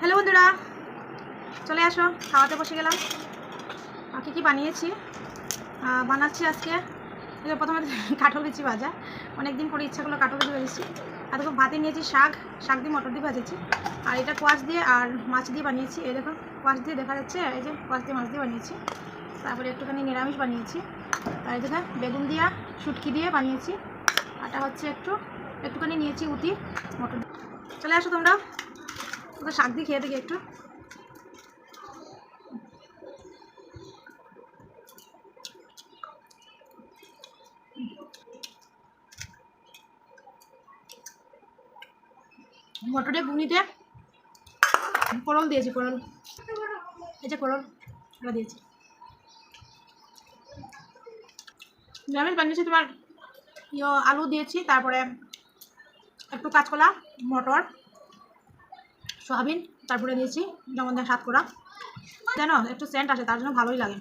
Hello বন্ধুরা, চলে আসো, খাওয়াতে বসে গেলাম। কী কী বানিয়েছি? বানাচ্ছি আজকে। প্রথমে কাঠল বিচি ভাজা। অনেক দিন পরে ইচ্ছা করল কাঠল বিচি আর দেখো ভাতে নিয়েছি শাক। শাক দিয়ে মটর দিয়ে ভাজেছি। আর এটা কোয়াশ দিয়ে আর মাছ দিয়ে বানিয়েছি। এই দেখো, কোয়াশ দিয়ে দেখা যাচ্ছে, এই যে কোয়াশ দিয়ে মাছ দিয়ে বানিয়েছি। তারপরে একটুখানি নিরামিষ বানিয়েছি। আর এই দেখো, বেগুন দিয়া শুটকি দিয়ে বানিয়েছি। আটা হচ্ছে একটু, একটুখানি নিয়েছি উতি, মটর চলে আসো তোমরা ওকে শাক দিয়ে খেয়ে দেখি একটু। মটরের ঘুগনিতে করল দিয়েছি করল এই যে করল ওটা দিয়েছি। নিরামিষ বানিয়েছি তোমার ইয়ে আলু দিয়েছি, তারপরে একটু কাঁচকলা, মটর। সয়াবিন তারপরে দিয়েছি যেমন সাত করা জানো একটু সেন্ট আসে তার জন্য ভালোই লাগে।